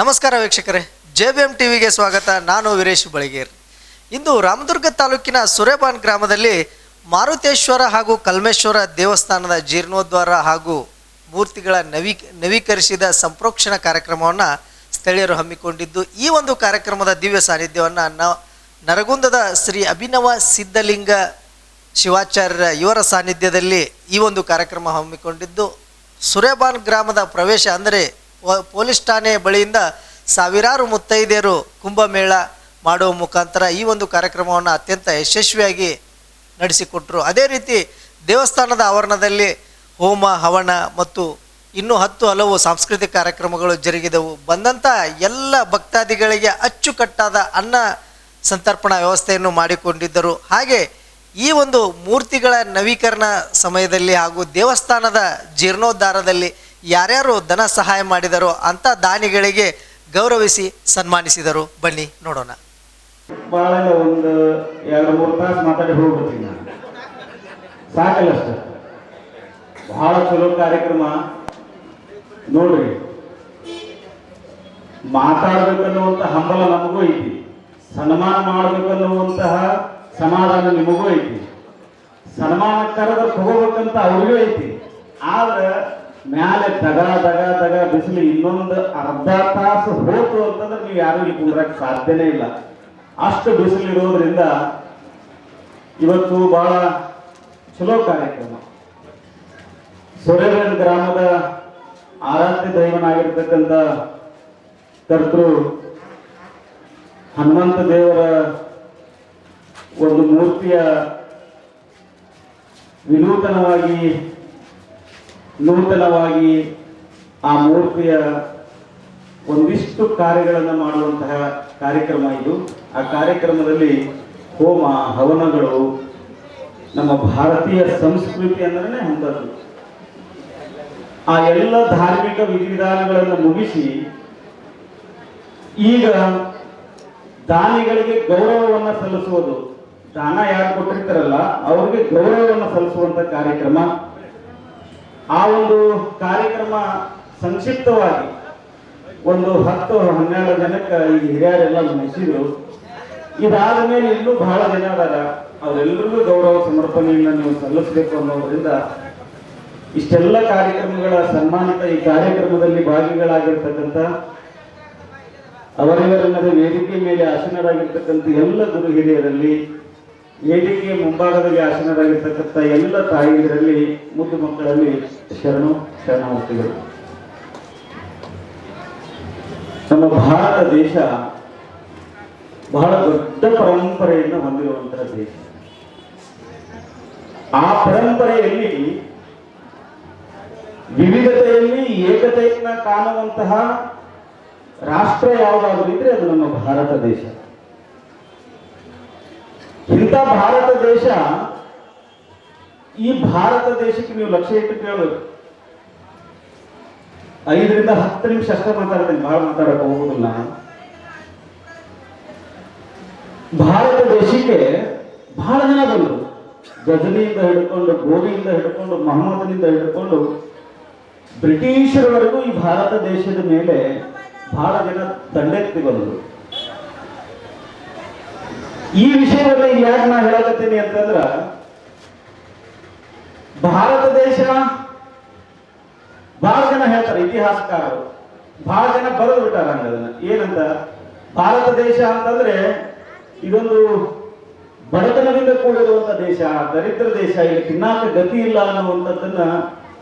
ನಮಸ್ಕಾರ ವೀಕ್ಷಕರೇ J B M ಟಿವಿಗೆ ಸ್ವಾಗತ. ನಾನು ವೀರೇಶ್ ಬಳಗೇರ್. ಇಂದು ರಾಮದುರ್ಗ ತಾಲೂಕಿನ ಸುರೇಬಾನ್ ಗ್ರಾಮದಲ್ಲಿ ಮಾರುತೇಶ್ವರ ಹಾಗೂ ಕಲ್ಮೇಶ್ವರ ದೇವಸ್ಥಾನದ ಜೀರ್ಣೋದ್ಧಾರ ಹಾಗೂ ಮೂರ್ತಿಗಳ ನವೀ, ನವೀಕರಿಸಿದ ಸಂಪ್ರೋಕ್ಷಣ ಕಾರ್ಯಕ್ರಮವನ್ನು ಸ್ಥಳೀಯರು ಹಮ್ಮಿಕೊಂಡಿದ್ದು, ಈ ಒಂದು ಕಾರ್ಯಕ್ರಮದ ದಿವ್ಯ ಸಾನ್ನಿಧ್ಯವನ್ನು ನ, ನರಗುಂದದ ಶ್ರೀ ಅಭಿನವ ಸಿದ್ಧಲಿಂಗ ಶಿವಾಚಾರ್ಯರ ಇವರ ಸಾನ್ನಿಧ್ಯದಲ್ಲಿ ಈ ಒಂದು ಕಾರ್ಯಕ್ರಮ ಹಮ್ಮಿಕೊಂಡಿದ್ದು, ಸುರೇಬಾನ್ ಗ್ರಾಮದ ಪ್ರವೇಶ ಅಂದರೆ ಪೊಲೀಸ್ ಠಾಣೆ ಬಳಿಯಿಂದ ಸಾವಿರಾರು ಮುತ್ತೈದೆಯರು ಕುಂಭಮೇಳ ಮಾಡುವ ಮುಖಾಂತರ ಈ ಒಂದು ಕಾರ್ಯಕ್ರಮವನ್ನು ಅತ್ಯಂತ ಯಶಸ್ವಿಯಾಗಿ ನಡೆಸಿಕೊಟ್ರು. ಅದೇ ರೀತಿ ದೇವಸ್ಥಾನದ ಆವರಣದಲ್ಲಿ ಹೋಮ, ಹವನ ಮತ್ತು ಇನ್ನೂ ಹತ್ತು ಹಲವು ಸಾಂಸ್ಕೃತಿಕ ಕಾರ್ಯಕ್ರಮಗಳು ಜರುಗಿದವು. ಬಂದಂಥ ಎಲ್ಲ ಭಕ್ತಾದಿಗಳಿಗೆ ಅಚ್ಚುಕಟ್ಟಾದ ಅನ್ನ ಸಂತರ್ಪಣಾ ವ್ಯವಸ್ಥೆಯನ್ನು ಮಾಡಿಕೊಂಡಿದ್ದರು. ಹಾಗೆ ಈ ಒಂದು ಮೂರ್ತಿಗಳ ನವೀಕರಣ ಸಮಯದಲ್ಲಿ ಹಾಗೂ ದೇವಸ್ಥಾನದ ಜೀರ್ಣೋದ್ಧಾರದಲ್ಲಿ ಯಾರ್ಯಾರು ಧನ ಸಹಾಯ ಮಾಡಿದರೋ ಅಂತ ದಾನಿಗಳಿಗೆ ಗೌರವಿಸಿ ಸನ್ಮಾನಿಸಿದರು. ಬನ್ನಿ, ನೋಡೋಣ. ಭಾಳ ಒಂದು ಮಾತಾಡಿ ಸಾಕಲ್ಲ ಬಹಳ ಚಲೋ ಕಾರ್ಯಕ್ರಮ. ನೋಡ್ರಿ ಮಾತಾಡ್ಬೇಕನ್ನುವಂತ ಹಂಬಲ ನಮಗೂ ಐತಿ. ಸನ್ಮಾನ ಮಾಡ್ಬೇಕನ್ನುವಂತಹ ಸಮಾಧಾನ ನಿಮಗೂ ಐತಿ. ಸನ್ಮಾನ ಕರೆದ ತಗೋಬೇಕಂತ ಅವ್ರಿಗೂ ಐತಿ. ಆದ್ರೆ ಮ್ಯಾಲೆ ದಗ ತಗ ತಗ ಬಿಸಿಲು ಇನ್ನೊಂದು ಅರ್ಧ ತಾಸು ಹೋತು ಅಂತಂದ್ರೆ ನೀವು ಯಾರು ಇಲ್ಲಿ ಕುಂದ್ರಕ್ ಸಾಧ್ಯನೇ ಇಲ್ಲ. ಅಷ್ಟು ಬಿಸಿಲು ಇರೋದ್ರಿಂದ ಇವತ್ತು ಬಹಳ ಚಲೋ ಕಾರ್ಯಕ್ರಮ. ಸೊರೆಬೇನ್ ಗ್ರಾಮದ ಆರಾಧ್ಯ ದೈವನಾಗಿರ್ತಕ್ಕಂಥ ಕರ್ತೃ ಹನುಮಂತ ದೇವರ ಒಂದು ಮೂರ್ತಿಯ ವಿನೂತನವಾಗಿ ನೂತನವಾಗಿ ಆ ಮೂರ್ತಿಯ ಒಂದಿಷ್ಟು ಕಾರ್ಯಗಳನ್ನು ಮಾಡುವಂತಹ ಕಾರ್ಯಕ್ರಮ ಇದು. ಆ ಕಾರ್ಯಕ್ರಮದಲ್ಲಿ ಹೋಮ, ಹವನಗಳು ನಮ್ಮ ಭಾರತೀಯ ಸಂಸ್ಕೃತಿ ಅಂದ್ರೆ ಅಂಥದ್ದು. ಆ ಎಲ್ಲ ಧಾರ್ಮಿಕ ವಿಧಿವಿಧಾನಗಳನ್ನು ಮುಗಿಸಿ ಈಗ ದಾನಿಗಳಿಗೆ ಗೌರವವನ್ನು ಸಲ್ಲಿಸುವುದು. ದಾನ ಯಾರು ಕೊಟ್ಟಿರ್ತಾರಲ್ಲ, ಅವರಿಗೆ ಗೌರವವನ್ನು ಸಲ್ಲಿಸುವಂತ ಕಾರ್ಯಕ್ರಮ. ಆ ಒಂದು ಕಾರ್ಯಕ್ರಮ ಸಂಕ್ಷಿಪ್ತವಾಗಿ ಒಂದು ಹತ್ತು ಹನ್ನೆರಡು ಜನಕ್ಕೆ ಈ ಹಿರಿಯರೆಲ್ಲ ಮುಗಿಸಿದ್ರು. ಇದಾದ ಮೇಲೆ ಇನ್ನೂ ಬಹಳ ದಿನ ಅದಾರ. ಅವರೆಲ್ಲರಿಗೂ ಗೌರವ ಸಮರ್ಪಣೆಯನ್ನು ನೀವು ಸಲ್ಲಿಸಬೇಕು ಅನ್ನೋದ್ರಿಂದ ಇಷ್ಟೆಲ್ಲ ಕಾರ್ಯಕ್ರಮಗಳ ಸನ್ಮಾನಿತ ಈ ಕಾರ್ಯಕ್ರಮದಲ್ಲಿ ಭಾಗಿಗಳಾಗಿರ್ತಕ್ಕಂಥ ಅವರಿವರನ್ನದ ವೇದಿಕೆ ಮೇಲೆ ಆಸೀನರಾಗಿರ್ತಕ್ಕಂಥ ಎಲ್ಲ ಗುರು ಹಿರಿಯರಲ್ಲಿ ವೇದಿಕೆಯ ಮುಂಭಾಗದಲ್ಲಿ ಆಸನರಾಗಿರ್ತಕ್ಕಂಥ ಎಲ್ಲ ತಾಯಿಯರಲ್ಲಿ ಮುದ್ದು ಮಕ್ಕಳಲ್ಲಿ ಶರಣು, ಶರಣಾರ್ಥಿಗಳು. ನಮ್ಮ ಭಾರತ ದೇಶ ಬಹಳ ದೊಡ್ಡ ಪರಂಪರೆಯನ್ನು ಹೊಂದಿರುವಂತಹ ದೇಶ. ಆ ಪರಂಪರೆಯಲ್ಲಿ ವಿವಿಧತೆಯಲ್ಲಿ ಏಕತೆಯನ್ನ ಕಾಣುವಂತಹ ರಾಷ್ಟ್ರ ಯಾವುದಾದ್ರೂ ಇದ್ರೆ ಅದು ನಮ್ಮ ಭಾರತ ದೇಶ. ಭಾರತ ದೇಶ, ಈ ಭಾರತ ದೇಶಕ್ಕೆ ನೀವು ಲಕ್ಷ್ಯ ಇಟ್ಟು ಕೇಳಬೇಕು ಐದರಿಂದ ಹತ್ತು ನಿಮಿಷ ಅಷ್ಟೇ ಮಾತಾಡ್ತೀನಿ ಬಹಳ ಮಾತಾಡಕ್ಕೆ ಹೋಗುದಿಲ್ಲ. ಭಾರತ ದೇಶಕ್ಕೆ ಬಹಳ ಜನ ಬಂದರು. ಗಜನಿಯಿಂದ ಹಿಡ್ಕೊಂಡು, ಗೋವಿಯಿಂದ ಹಿಡ್ಕೊಂಡು, ಮಹಮ್ಮದನಿಂದ ಹಿಡ್ಕೊಂಡು, ಬ್ರಿಟಿಷರವರೆಗೂ ಈ ಭಾರತ ದೇಶದ ಮೇಲೆ ಬಹಳ ಜನ ದಂಡೆತ್ತಿ ಬಂದರು. ಈ ವಿಷಯವನ್ನ ಯಾಕೆ ನಾ ಹೇಳಕತ್ತೀನಿ ಅಂತಂದ್ರ, ಭಾರತ ದೇಶ ಬಹಳ ಜನ ಹೇಳ್ತಾರೆ, ಇತಿಹಾಸಕಾರರು ಬಹಳ ಜನ ಬರೆದು ಬಿಟ್ಟಾರ ಏನಂತ? ಭಾರತ ದೇಶ ಅಂತಂದ್ರೆ, ಇದೊಂದು ಬಡತನದಿಂದ ಕೂಡಿರುವಂತ ದೇಶ, ದರಿದ್ರ ದೇಶ, ಇಲ್ಲಿ ತಿನ್ನಾಕ ಗತಿ ಇಲ್ಲ ಅನ್ನುವಂಥದ್ದನ್ನ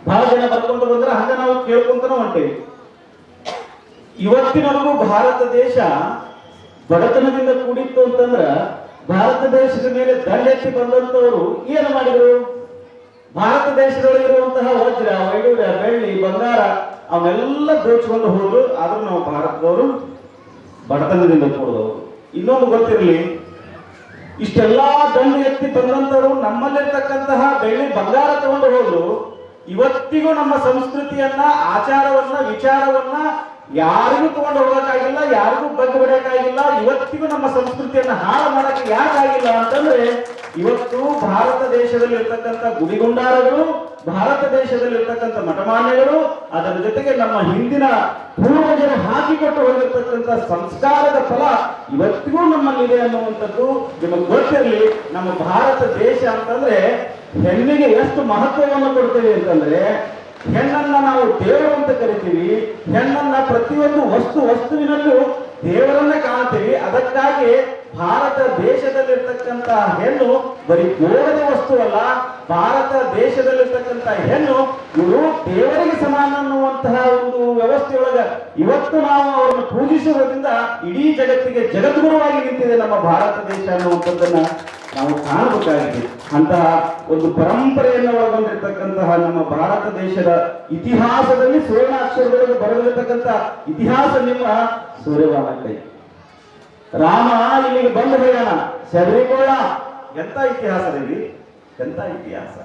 ಬಹಳ ಜನ ಬರ್ಕೊಂಡು ಬಂದ್ರೆ ಹಂಗ ನಾವು ಕೇಳ್ಕೊಂತಾನೆ ಹೊಂಟೇವಿ. ಇವತ್ತಿನವರೆಗೂ ಭಾರತ ದೇಶ ಬಡತನದಿಂದ ಕೂಡಿತ್ತು ಅಂತಂದ್ರ ಭಾರತ ದೇಶದ ಮೇಲೆ ದಂಡೆತ್ತಿ ಬಂದಂತವರು ಏನು ಮಾಡಿದರು? ಭಾರತ ದೇಶದೊಳಗಿರುವಂತಹ ವಜ್ರ ವೈಡೂರ್ಯ ಬೆಳ್ಳಿ, ಬಂಗಾರ, ಅವನ್ನೆಲ್ಲ ದೋಚಿಕೊಂಡು ಹೋದ್ರು. ಆದ್ರೂ ನಾವು ಭಾರತದವರು ಬಡತನದಿಂದ ಕೂಡದವರು. ಇನ್ನೊಂದು ಗೊತ್ತಿರಲಿ, ಇಷ್ಟೆಲ್ಲಾ ದಂಡು ಎತ್ತಿ ಬಂದಂತವರು ನಮ್ಮಲ್ಲಿರ್ತಕ್ಕಂತಹ ಬೆಳ್ಳಿ ಬಂಗಾರ ತಗೊಂಡು ಹೋದ್ರು. ಇವತ್ತಿಗೂ ನಮ್ಮ ಸಂಸ್ಕೃತಿಯನ್ನ, ಆಚಾರವನ್ನ, ವಿಚಾರವನ್ನ ಯಾರಿಗೂ ತಗೊಂಡು ಹೋಗಕ್ಕಾಗಿಲ್ಲ, ಯಾರಿಗೂ ಬಂದು ಬಿಡಕ್ಕಾಗಿಲ್ಲ ಇವತ್ತಿಗೂ ನಮ್ಮ ಸಂಸ್ಕೃತಿಯನ್ನ ಹಾಳು ಮಾಡಕ್ಕೆ ಯಾಕಾಗಿಲ್ಲ ಅಂತಂದ್ರೆ ಇವತ್ತು ಭಾರತ ದೇಶದಲ್ಲಿ ಇರ್ತಕ್ಕಂಥ ಗುಡಿಗುಂಡಾರಗಳು, ಭಾರತ ದೇಶದಲ್ಲಿ ಇರ್ತಕ್ಕಂಥ ಮಠಮಾನ್ಯಗಳು, ಅದರ ಜೊತೆಗೆ ನಮ್ಮ ಹಿಂದಿನ ಪೂರ್ವಜರು ಹಾಕಿಕೊಟ್ಟು ಹೋಗಿರ್ತಕ್ಕಂಥ ಸಂಸ್ಕಾರದ ಫಲ ಇವತ್ತಿಗೂ ನಮ್ಮಲ್ಲಿದೆ ಅನ್ನುವಂಥದ್ದು ನಿಮಗೆ ಗೊತ್ತಿರಲಿ. ನಮ್ಮ ಭಾರತ ದೇಶ ಅಂತಂದ್ರೆ ಹೆಣ್ಣಿಗೆ ಎಷ್ಟು ಮಹತ್ವವನ್ನು ಕೊಡ್ತೇವೆ ಅಂತಂದ್ರೆ ಹೆಣ್ಣನ್ನ ನಾವು ದೇವರು ಅಂತ ಕರಿತೀವಿ ಹೆಣ್ಣನ್ನ ಪ್ರತಿಯೊಂದು ವಸ್ತು ವಸ್ತುವಿನಲ್ಲೂ ದೇವರನ್ನ ಕಾಣ್ತೀವಿ. ಅದಕ್ಕಾಗಿ ಭಾರತ ದೇಶದಲ್ಲಿರ್ತಕ್ಕಂತ ಹೆಣ್ಣು ಬರೀ ಗೋಳದ ವಸ್ತು ಅಲ್ಲ, ಭಾರತ ದೇಶದಲ್ಲಿರ್ತಕ್ಕಂತ ಹೆಣ್ಣು ಇವರು ದೇವರಿಗೆ ಸಮಾನ ಅನ್ನುವಂತಹ ಒಂದು ವ್ಯವಸ್ಥೆಯೊಳಗ ಇವತ್ತು ನಾವು ಅವರನ್ನು ಪೂಜಿಸುವುದರಿಂದ ಇಡೀ ಜಗತ್ತಿಗೆ ಜಗದ್ಗುರುವಾಗಿ ನಿಂತಿದೆ ನಮ್ಮ ಭಾರತ ದೇಶ ಅನ್ನುವಂಥದ್ದನ್ನ ನಾವು ಕಾಣಬೇಕಾಗಿದೆ. ಅಂತಹ ಒಂದು ಪರಂಪರೆಯನ್ನು ಒಳಗೊಂಡಿರ್ತಕ್ಕಂತಹ ನಮ್ಮ ಭಾರತ ದೇಶದ ಇತಿಹಾಸದಲ್ಲಿ ಸುವರ್ಣಾಕ್ಷರಗಳಿಗೆ ಬರೆದಿರ್ತಕ್ಕಂಥ ಇತಿಹಾಸ ನಿಮ್ಮ ಸೂರ್ಯವಾನ ಕೈ ರಾಮ, ಇಲ್ಲಿಗೆ ಬಂದು ಹೋಗೋಣ. ಶಬರಿಗೋಳ ಎಂತ ಇತಿಹಾಸ ದೇವಿ ಎಂತ ಇತಿಹಾಸ?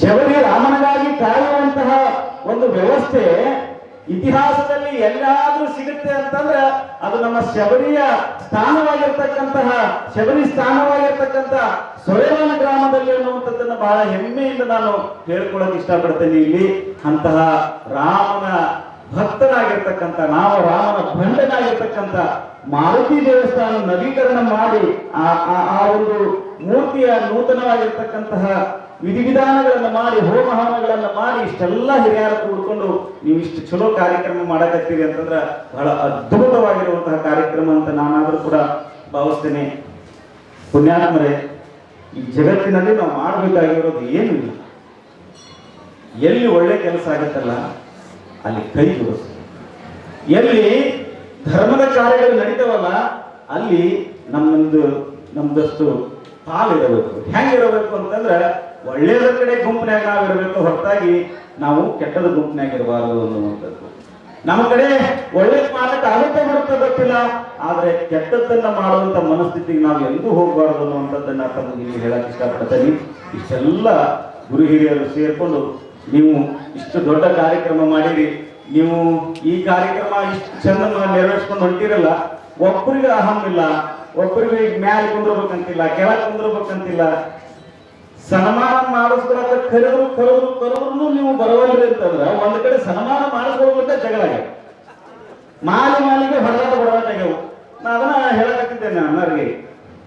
ಶಬರಿ ರಾಮನಿಗಾಗಿ ಕಾಯುವಂತಹ ಒಂದು ವ್ಯವಸ್ಥೆ ಇತಿಹಾಸದಲ್ಲಿ ಎಲ್ಲಾದ್ರೂ ಸಿಗುತ್ತೆ ಅಂತಂದ್ರೆ ಅದು ನಮ್ಮ ಶಬರಿಯ ಸ್ಥಾನವಾಗಿರ್ತಕ್ಕಂತಹ, ಶಬರಿ ಸ್ಥಾನವಾಗಿರ್ತಕ್ಕಂಥ ಸೊರೆವಾನ ಗ್ರಾಮದಲ್ಲಿ ಅನ್ನುವಂಥದ್ದನ್ನು ಬಹಳ ಹೆಮ್ಮೆಯಿಂದ ನಾನು ಹೇಳ್ಕೊಳ್ಳೋಕೆ ಇಷ್ಟಪಡ್ತೇನೆ ಇಲ್ಲಿ. ಅಂತಹ ರಾಮನ ಭಕ್ತನಾಗಿರ್ತಕ್ಕಂಥ, ನಾವು ರಾಮನ ಭಂಡನಾಗಿರ್ತಕ್ಕಂಥ ಮಾರುತಿ ದೇವಸ್ಥಾನ ನವೀಕರಣ ಮಾಡಿ ಆ, ಆ- ಒಂದು ಮೂರ್ತಿಯ ನೂತನವಾಗಿರ್ತಕ್ಕಂತಹ ವಿಧಿವಿಧಾನಗಳನ್ನು ಮಾಡಿ ಹೋಮ ಹವನಗಳನ್ನು ಮಾಡಿ, ಇಷ್ಟೆಲ್ಲ ಹಿರಿಯರ ಕೂಡ್ಕೊಂಡು ನೀವು ಇಷ್ಟು ಚಲೋ ಕಾರ್ಯಕ್ರಮ ಮಾಡಕತ್ತೀರಿ ಅಂತಂದ್ರೆ ಬಹಳ ಅದ್ಭುತವಾಗಿರುವಂತಹ ಕಾರ್ಯಕ್ರಮ ಅಂತ ನಾನಾದರೂ ಕೂಡ ಭಾವಿಸ್ತೇನೆ. ಪುಣ್ಯಾತ್ಮರೇ, ಈ ಜಗತ್ತಿನಲ್ಲಿ ನಾವು ಮಾಡಬೇಕಾಗಿರೋದು ಏನು ಎಲ್ಲಿ ಒಳ್ಳೆ ಕೆಲಸ ಆಗುತ್ತಲ್ಲ ಅಲ್ಲಿ ಕೈ ಜೋಡಿಸಿ ಎಲ್ಲಿ ಧರ್ಮದ ಕಾರ್ಯಗಳು ನಡೀತಾವಲ್ಲ, ಅಲ್ಲಿ ನಮ್ಮೊಂದು, ನಮ್ದಷ್ಟು ಪಾಲಿರಬೇಕು. ಹೆಂಗಿರಬೇಕು ಅಂತಂದ್ರೆ ಒಳ್ಳೆಯದ ಕಡೆ ಗುಂಪಿನಾಗ ನಾವಿರಬೇಕು, ಹೊರತಾಗಿ ನಾವು ಕೆಟ್ಟದ ಗುಂಪಿನಾಗ ಇರಬಾರದು ಅನ್ನುವಂಥದ್ದು. ನಮ್ಮ ಕಡೆ ಒಳ್ಳೆ ಮಾಡಕ್ಕೆ ಆಗುತ್ತೆ ಬರುತ್ತೆ ಗೊತ್ತಿಲ್ಲ, ಆದ್ರೆ ಕೆಟ್ಟದ್ದನ್ನ ಮಾಡುವಂತ ಮನಸ್ಥಿತಿಗೆ ನಾವು ಎಂದೂ ಹೋಗಬಾರದು ಅನ್ನುವಂಥದ್ದನ್ನ ತಮಗೆ ಹೇಳಕ್ ಇಷ್ಟಪಡ್ತೀನಿ. ಇಷ್ಟೆಲ್ಲ ಗುರು ಹಿರಿಯರು ಸೇರ್ಕೊಂಡು ನೀವು ಇಷ್ಟು ದೊಡ್ಡ ಕಾರ್ಯಕ್ರಮ ಮಾಡಿರಿ. ನೀವು ಈ ಕಾರ್ಯಕ್ರಮ ಇಷ್ಟು ಚಂದ ನೆರವೇರಿಸ್ಕೊಂಡು ಹೊಂಟಿರಲ್ಲ ಒಬ್ಬರಿಗೆ ಇಲ್ಲ ಒಬ್ಬರಿಗೆ ಮ್ಯಾಲೆ ಕುಂದ್ರಬೇಕಂತಿಲ್ಲ, ಕೆಳಗೆ ಕುಂದ್ರಬೇಕಂತಿಲ್ಲ. ಸನ್ಮಾನ ಮಾಡಿಸ್ಕೊಳಕ ಕರೆದ್ರು ಕರೆದ್ರು ಕರೆದ್ರು ನೀವು ಬರವಲ್ಲ ಅಂತಂದ್ರೆ ಒಂದ್ ಕಡೆ ಸನ್ಮಾನ ಮಾಡಿಸ್ಕೊಳ್ಬೇಕ ಜಗಳ. ಮಾಲಿ ಮಾಲಿಗೆ ಹೊರಗಾಟ ಹೊರಗಾಟ ಆಗ್ಯಾವ. ನಾ ಅದನ್ನ ಹೇಳಕತ್ತಿದ್ದೇನೆ ಅಣ್ಣರಿಗೆ.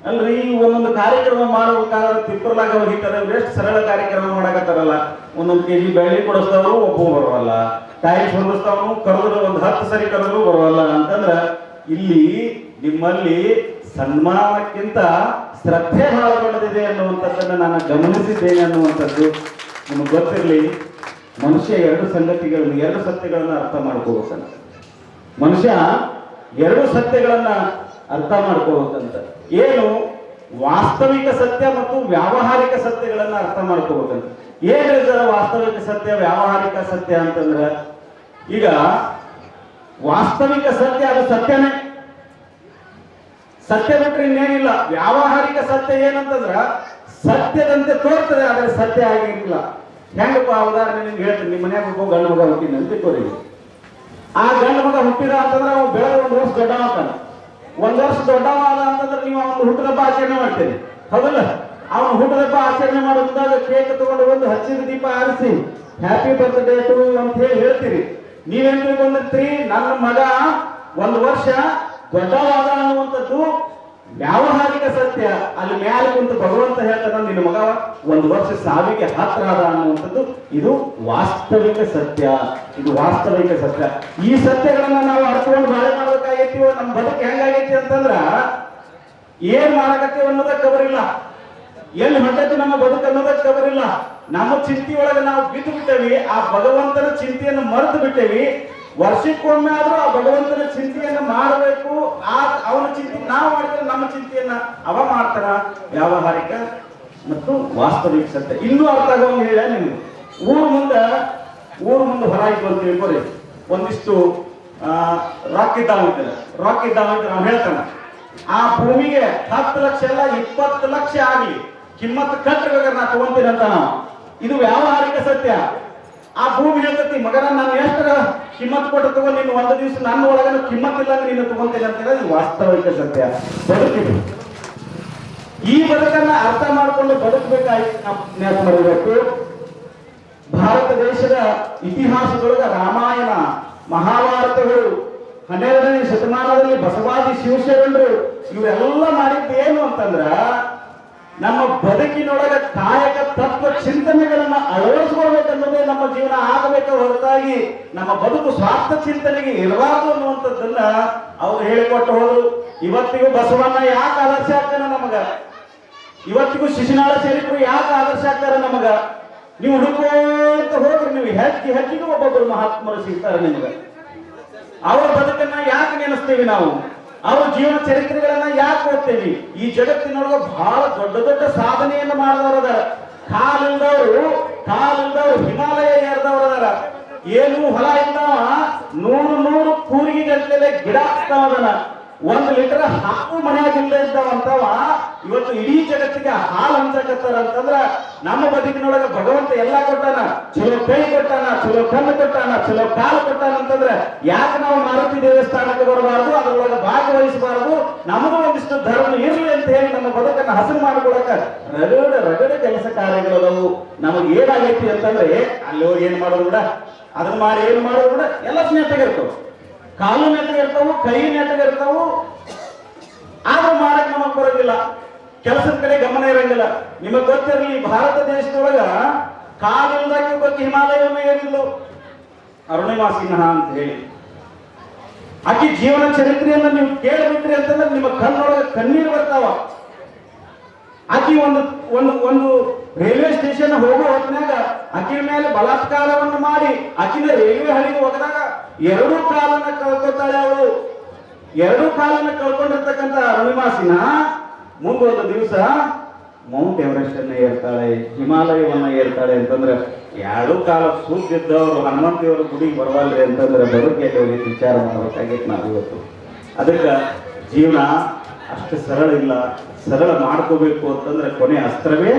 ಅಲ್ರಿ, ಒಂದೊಂದು ಕಾರ್ಯಕ್ರಮ ಮಾಡಬೇಕಾದ್ರೆ ತಿಪ್ಪರ್ಲಾಗ ಹೋಗಿದ್ದಾರೆ ಎಷ್ಟು ಸರಳ ಕಾರ್ಯಕ್ರಮ ಮಾಡಕತ್ತಾರಲ್ಲ. ಒಂದೊಂದು ಕೆಜಿ ಬೆಳ್ಳಿ ಕೊಡಿಸ್ತಾವ್ರು ಒಬ್ಬ ಬರೋಲ್ಲ ಟೈಲ್ಸ್ ಹೊಂದಿಸ್ತಾವನು ಕರೆದ್ರು ಒಂದು ಹತ್ತು ಸರಿ ಕರೆದ್ರು ಬರೋಲ್ಲ ಅಂತಂದ್ರ ಇಲ್ಲಿ ನಿಮ್ಮಲ್ಲಿ ಸನ್ಮಾನಕ್ಕಿಂತ ಶ್ರದ್ಧೆ ಹಾಳುಗೊಂಡಿದೆ ಅನ್ನುವಂಥದ್ದನ್ನ ನಾನು ಗಮನಿಸಿದ್ದೇನೆ ಅನ್ನುವಂಥದ್ದು ನಿಮಗೆ ಗೊತ್ತಿರಲಿ. ಮನುಷ್ಯ ಎರಡು ಸಂಗತಿಗಳನ್ನು, ಎರಡು ಸತ್ಯಗಳನ್ನು ಅರ್ಥ ಮಾಡ್ಕೋಬೇಕಲ್ಲ. ಮನುಷ್ಯ ಎರಡು ಸತ್ಯಗಳನ್ನ ಅರ್ಥ ಮಾಡ್ಕೋಬೇಕಂತ. ಏನು ವಾಸ್ತವಿಕ ಸತ್ಯ ಮತ್ತು ವ್ಯಾವಹಾರಿಕ ಸತ್ಯಗಳನ್ನ ಅರ್ಥ ಮಾಡ್ಕೋಬೇಕಂತ. ಏನು ಸರ್ ವಾಸ್ತವಿಕ ಸತ್ಯ, ವ್ಯಾವಹಾರಿಕ ಸತ್ಯ ಅಂತಂದ್ರ? ಈಗ ವಾಸ್ತವಿಕ ಸತ್ಯ ಅದು ಸತ್ಯನೇ. ಸತ್ಯ ಬಿಟ್ರೆ ಇನ್ನೇನಿಲ್ಲ. ವ್ಯಾವಹಾರಿಕ ಸತ್ಯ ಏನಂತಂದ್ರ ಸತ್ಯದಂತೆ ತೋರ್ತದೆ, ಆದ್ರೆ ಸತ್ಯ ಆಗಿರ್ಲಿಲ್ಲ ಹೆಂಗಪ್ಪ ಉದಾಹರಣೆ ನಿಮ್ಗೆ ಹೇಳ್ತೀನಿ. ನಿಮ್ಮ ಮನ್ಯಾಗ ಒಬ್ಬ ಗಂಡು ಮಗ ಆ ಗಂಡು ಮಗ ಹುಟ್ಟಿದ ಅಂತಂದ್ರೆ ಅವ್ನು ಬೆಳೆದ ಒಂದು ವರ್ಷ ದೊಡ್ಡ ಒಂದ್ ವರ್ಷ ದೊಡ್ಡವಾದ ಅಂತಂದ್ರೆ ನೀವು ಅವನ ಹುಟ್ಟದಪ್ಪ ಆಚರಣೆ ಮಾಡ್ತೀರಿ. ಹೌದಲ್ಲ? ಅವನ ಹುಟ್ಟದಪ್ಪ ಆಚರಣೆ ಮಾಡೋದಾಗ ಕೇಕ್ ತಗೊಂಡು ಬಂದು ಹಚ್ಚಿದ ದೀಪ ಆರಿಸಿ ಹ್ಯಾಪಿ ಬರ್ತ್ಡೇ ಟು ಅಂತ ಹೇಳಿ ಹೇಳ್ತೀರಿ. ನೀವೇನ್ ತಿಳ್ಕೊಂಡಿರ್ತೀರಿ ನನ್ನ ಮಗ ಒಂದು ವರ್ಷ ದೊಡ್ಡವಾದ ಅನ್ನುವಂಥದ್ದು ವ್ಯಾವಹಾರಿಕ ಸತ್ಯ. ಅಲ್ಲಿ ಮ್ಯಾಲೆ ಕುಂತು ಭಗವಂತ ಹೇಳ್ತಾನ, ನಿನ್ನ ಮಗ ಒಂದು ವರ್ಷ ಸಾವಿಗೆ ಹತ್ರ ಆದ ಅನ್ನುವಂಥದ್ದು, ಇದು ವಾಸ್ತವಿಕ ಸತ್ಯ. ಇದು ವಾಸ್ತವಿಕ ಸತ್ಯ. ಈ ಸತ್ಯಗಳನ್ನ ನಾವು ಅರ್ಥಕೊಂಡು ಬಾಳೆ ನಮ್ಮ ಬದುಕು ಹೆಂಗಾಗೈತಿ ಅಂತಂದ್ರ ಏನ್ ಮಾಡಕತ್ತೀವಿ ಅನ್ನೋದ ಕಬರಿಲ್ಲ ಎಲ್ಲಿ ಹೊಂಟೈತಿ ನಮ್ಮ ಬದುಕು ಅನ್ನೋದ ಕಬರಿಲ್ಲ ನಮ್ಮ ಚಿಂತೆಯೊಳಗೆ ನಾವು ಬಿದ್ದು ಬಿಟ್ಟೇವಿ ಆ ಭಗವಂತನ ಚಿಂತೆಯನ್ನು ಮರೆತು ಬಿಟ್ಟೇವಿ. ವರ್ಷಕ್ಕೊಮ್ಮೆ ಆದ್ರೂ ಆ ಭಗವಂತನ ಚಿಂತೆಯನ್ನ ಮಾಡಬೇಕು. ಆ ಅವನ ಚಿಂತೆ ನಾವು ಮಾಡಿದ್ರೆ ನಮ್ಮ ಚಿಂತೆಯನ್ನ ಅವ ಮಾಡ್ತಾರ. ವ್ಯಾವಹಾರಿಕ ಮತ್ತು ವಾಸ್ತವಿಕ ಸತ್ಯ. ಇನ್ನೂ ಅರ್ಥ ಆಗೋಂಗ್ ಹೇಳ ನಿಮ್ಗೆ. ಊರು ಮುಂದೆ ಊರು ಮುಂದೆ ಹೊರ ಅಂತ ತಿಳ್ಕೊರಿ ಒಂದಿಷ್ಟು ರೊಕ್ಕ ಇದ್ದಾವ ಅಂತ ರೊಕ್ಕ ಇದ್ದಾವ ಅಂತ ನಾವು ಹೇಳ್ತಾನ. ಆ ಭೂಮಿಗೆ ಹತ್ತು ಲಕ್ಷ ಅಲ್ಲ, ಇಪ್ಪತ್ತು ಲಕ್ಷ ಆಗಲಿ. ಕಿಮ್ಮತ್ ಕಟ್ಟಬೇಕಾದ್ರೆ ನಾ ತಗೊಂತೀನಿ ಅಂತ ನಾವು ಇದು ವ್ಯಾವಹಾರಿಕ ಸತ್ಯ. ಆ ಭೂಮಿ ಹೇಳ್ತತಿ, ಮಗನ, ನಾನು ಎಷ್ಟರ ಕಿಮ್ಮತ್ ಕೊಟ್ಟು ತಗೋ ನಿನ್ನ ಒಂದು ದಿವಸ ನನ್ನ ಒಳಗನ ಕಿಮ್ಮತ್ ಇಲ್ಲ ನೀನು ತಗೊಂತೀನಿ ಅಂತ ವಾಸ್ತವಿಕ ಸತ್ಯ. ಬದುಕಿದು. ಈ ಬದುಕನ್ನ ಅರ್ಥ ಮಾಡಿಕೊಂಡು ಬದುಕಬೇಕಾಗಿ ನಾವು ಮಾಡಬೇಕು. ಭಾರತ ದೇಶದ ಇತಿಹಾಸದೊಳಗ ರಾಮಾಯಣ ಮಹಾಭಾರತಗಳು ಹನ್ನೆರಡನೇ ಶತಮಾನದಲ್ಲಿ ಬಸವಾದಿ ಶಿವಶರಣರು ಇವೆಲ್ಲ ಮಾಡಿದ್ದು ಏನು ಅಂತಂದ್ರ ನಮ್ಮ ಬದುಕಿನೊಳಗ ಕಾಯಕ ತತ್ವ ಚಿಂತನೆಗಳನ್ನ ಅಳವಡಿಸ್ಕೊಳ್ಬೇಕನ್ನೋದೇ ನಮ್ಮ ಜೀವನ ಆಗಬೇಕ ಹೊರತಾಗಿ ನಮ್ಮ ಬದುಕು ಸ್ವಾರ್ಥ ಚಿಂತನೆಗೆ ಇರಬಾರ್ದು ಅನ್ನುವಂಥದ್ದನ್ನ ಅವ್ರು ಹೇಳಿಕೊಟ್ಟು ಹೋದ್ರು. ಇವತ್ತಿಗೂ ಬಸವಣ್ಣ ಯಾಕೆ ಆದರ್ಶ ಆಗ್ತಾನೆ ನಮಗ? ಇವತ್ತಿಗೂ ಶಿಶುನಾಳ ಚರಿತ್ರು ಯಾಕೆ ಆದರ್ಶ ಆಗ್ತಾರ ನಮಗ? ನೀವು ಹುಡುಕೋಂತ ಹೋಗ್ರಿ ನೀವು ಹೆಚ್ಚಿ ಹೆಚ್ಚಿಗೆ ಒಬ್ಬೊಬ್ಬರು ಮಹಾತ್ಮರು ಸಿಗ್ತಾರೆ ನಿಮಗೆ. ಅವರ ಬದುಕನ್ನ ಯಾಕೆ ನೆನೆಸ್ತೀವಿ ನಾವು? ಅವರ ಜೀವನ ಚರಿತ್ರೆಗಳನ್ನ ಯಾಕೆ ಓದ್ತೇವಿ? ಈ ಜಗತ್ತಿನೊಳಗ ಬಹಳ ದೊಡ್ಡ ದೊಡ್ಡ ಸಾಧನೆಯನ್ನ ಮಾಡಿದವರದ ಕಾಲಿಲ್ದವರು ಕಾಲಿಲ್ದವರು ಹಿಮಾಲಯ ಏರಿದವರದಾರ ಏನು ಹೊಲ ಇದ್ದಾವ ನೂರು ನೂರು ಕೂರಿಗೆ ಗಂಟಲೆ ಗಿಡ ಹಚ್ತಾವದನ ಒಂದು ಲೀಟರ್ ಹಾಲು ಮನೆಯಾಗ ಇಲ್ಲದೆ ಇದ್ದಾವಂತವ, ಇವತ್ತು ಇಡೀ ಜಗತ್ತಿಗೆ ಹಾಲು ಹಂಚಕತ್ತಾರ ಅಂತಂದ್ರ ನಮ್ಮ ಬದುಕಿನೊಳಗೆ ಭಗವಂತ ಎಲ್ಲಾ ಕೊಟ್ಟಾನ. ಚಲೋ ಕೈ ಕೊಟ್ಟಾನ, ಚಲೋ ಕಣ್ಣು ಕೊಟ್ಟಾನ, ಚಲೋ ಕಾಲು ಕೊಟ್ಟಾನ ಅಂತಂದ್ರ ಯಾಕೆ ನಾವು ಮಾರುತಿ ದೇವಸ್ಥಾನಕ್ಕೆ ಬರಬಾರದು? ಅದ್ರೊಳಗ ಭಾಗವಹಿಸಬಾರದು. ನಮಗೂ ಒಂದಿಷ್ಟು ಧರ್ಮ ಇರಲಿ ಅಂತ ಹೇಳಿ ನಮ್ಮ ಬದುಕನ್ನ ಹಸಿರು ಮಾಡ್ಕೊಡಕ ರಗಡ ರಗಡ ಕೆಲಸ ಕಾರ್ಯಗಳದವು ನಮಗೆ ಏನಾಗೈತಿ ಅಂತಂದ್ರೆ ಅಲ್ಲಿ ಹೋಗಿ ಏನ್ ಮಾಡೋದು ಕೂಡ ಅದನ್ನ ಮಾಡಿ ಏನ್ ಮಾಡೋದು ಕೂಡ ಎಲ್ಲ ಸ್ನೇಹಿತಗಿರ್ತಾವ ಕಾಲು ನೆತ್ತಗಿರ್ತಾವು ಕೈ ನೆತ್ತಗಿರ್ತಾವು ಆದ್ರೂ ಮಾಡಕ್ ನಮಗ್ ಬರೋದಿಲ್ಲ. ಕೆಲಸದ ಕಡೆ ಗಮನ ಇರಂಗಿಲ್ಲ. ನಿಮಗ್ ಗೊತ್ತಿರಲಿ, ಭಾರತ ದೇಶದೊಳಗ ಕಾಲಿಲ್ದಾಗ ಬಗ್ಗೆ ಹಿಮಾಲಯವನ್ನು ಏನಿಲ್ಲ ಅರುಣಿಮಾ ಸಿನ್ಹಾ ಅಂತ ಹೇಳಿ. ಆಕಿ ಜೀವನ ಚರಿತ್ರೆಯನ್ನ ನೀವು ಕೇಳಬಿಟ್ರಿ ಅಂತಂದ್ರೆ ನಿಮ್ಮ ಕಣ್ಣೊಳಗೆ ಕಣ್ಣೀರು ಬರ್ತಾವ. ಆಕಿ ಒಂದು ಒಂದು ಒಂದು ರೈಲ್ವೆ ಸ್ಟೇಷನ್ ಹೋಗೋ ಹೊತ್ತಿನಾಗ ಆಕಿನ ಮೇಲೆ ಬಲಾತ್ಕಾರವನ್ನು ಮಾಡಿ ಆಕಿನ ರೈಲ್ವೆ ಹಳಿಗೆ ಒಗದಾಗ ಎರಡೂ ಕಾಲನ್ನ ಕಳ್ಕೊತಾಳೆ ಅವಳು. ಎರಡು ಕಾಲನ್ನ ಕಳ್ಕೊಂಡಿರ್ತಕ್ಕಂತ ಅರುಣಿಮಾಸಿನ ಮುಂದೊಂದು ದಿವಸ ಮೌಂಟ್ ಎವರೆಸ್ಟ್ ಅನ್ನ ಏರ್ತಾಳೆ, ಹಿಮಾಲಯವನ್ನ ಏರ್ತಾಳೆ ಅಂತಂದ್ರೆ ಎರಡು ಕಾಲ ಸೂಚಿದ್ದವರು ಹನುಮಂತಿಯವರ ಗುಡಿಗೆ ಬರವಲ್ರಿ ಅಂತಂದ್ರೆ ಬದುಕಿಗೆ ಹೋಗಿ ವಿಚಾರ ಮಾಡಬೇಕಾಗಿತ್ತು ನಾವು ಇವತ್ತು. ಅದಕ್ಕೆ ಜೀವನ ಅಷ್ಟು ಸರಳ ಇಲ್ಲ. ಸರಳ ಮಾಡ್ಕೋಬೇಕು ಅಂತಂದ್ರೆ ಕೊನೆ ಅಸ್ತ್ರವೇ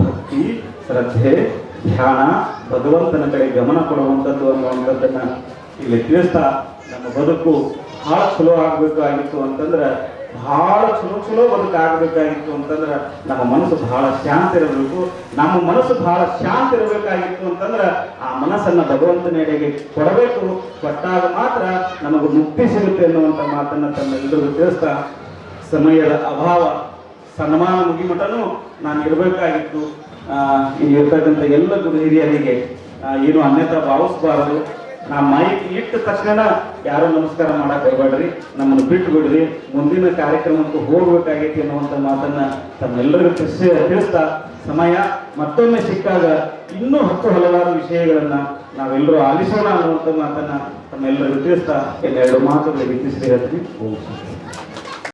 ಭಕ್ತಿ, ಶ್ರದ್ಧೆ, ಧ್ಯಾನ, ಭಗವಂತನ ಕಡೆ ಗಮನ ಕೊಡುವಂಥದ್ದು ಅನ್ನುವಂಥದ್ದನ್ನ ಇಲ್ಲಿ ವ್ಯತ್ಯಸ್ತ ನಮ್ಮ ಬದುಕು ಬಹಳ ಚಲೋ ಆಗ್ಬೇಕಾಗಿತ್ತು ಅಂತಂದ್ರೆ ಬಹಳ ಚಲೋ ಚಲೋ ಬದುಕು ಆಗ್ಬೇಕಾಗಿತ್ತು ಅಂತಂದ್ರೆ ನಮ್ಮ ಮನಸ್ಸು ಬಹಳ ಶಾಂತ ಇರಬೇಕು. ನಮ್ಮ ಮನಸ್ಸು ಬಹಳ ಶಾಂತ ಇರಬೇಕಾಗಿತ್ತು ಅಂತಂದ್ರೆ ಆ ಮನಸ್ಸನ್ನ ಭಗವಂತನೆಡೆಗೆ ಕೊಡಬೇಕು. ಕೊಟ್ಟಾಗ ಮಾತ್ರ ನಮಗೆ ಮುಕ್ತಿ ಸಿಗುತ್ತೆ ಅನ್ನುವಂಥ ಮಾತನ್ನ ತಮ್ಮೆಲ್ಲರಿಗೂ ತಿಳಿಸ್ತಾ ಸಮಯದ ಅಭಾವ ಸನ್ಮಾನ ಮುಗಿಮಟನು ನಾನು ಇರಬೇಕಾಗಿತ್ತು. ಇರ್ತಕ್ಕಂಥ ಎಲ್ಲ ಗುರು ಹಿರಿಯರಿಗೆ ಏನು ಅನ್ಯತಾ ಭಾವಿಸಬಾರದು. ನಾ ಮೈಕ್ ಇಟ್ಟ ತಕ್ಷಣ ಯಾರು ನಮಸ್ಕಾರ ಮಾಡಕ್ ಹೋಗ್ಬೇಡ್ರಿ ನಮ್ಮನ್ನು ಬಿಟ್ಟು ಬಿಡ್ರಿ ಮುಂದಿನ ಕಾರ್ಯಕ್ರಮಕ್ಕೆ ಹೋಗ್ಬೇಕಾಗೈತಿ ಅನ್ನುವಂಥ ಮಾತನ್ನ ತಮ್ಮೆಲ್ಲರಿಗೂ ತಿಳಿಸಿ ತಿಳಿಸ್ತಾ ಸಮಯ ಮತ್ತೊಮ್ಮೆ ಸಿಕ್ಕಾಗ ಇನ್ನೂ ಹತ್ತು ಹಲವಾರು ವಿಷಯಗಳನ್ನ ನಾವೆಲ್ಲರೂ ಆಲಿಸೋಣ ಅನ್ನುವಂಥ ಮಾತನ್ನ ತಮ್ಮೆಲ್ಲರಿಗೂ ತಿಳಿಸ್ತಾ ಎರಡು ಮಾತುಗಳಿಗೆ ತಿಳಿಸಿ ಹೇಳ್ತೀನಿ.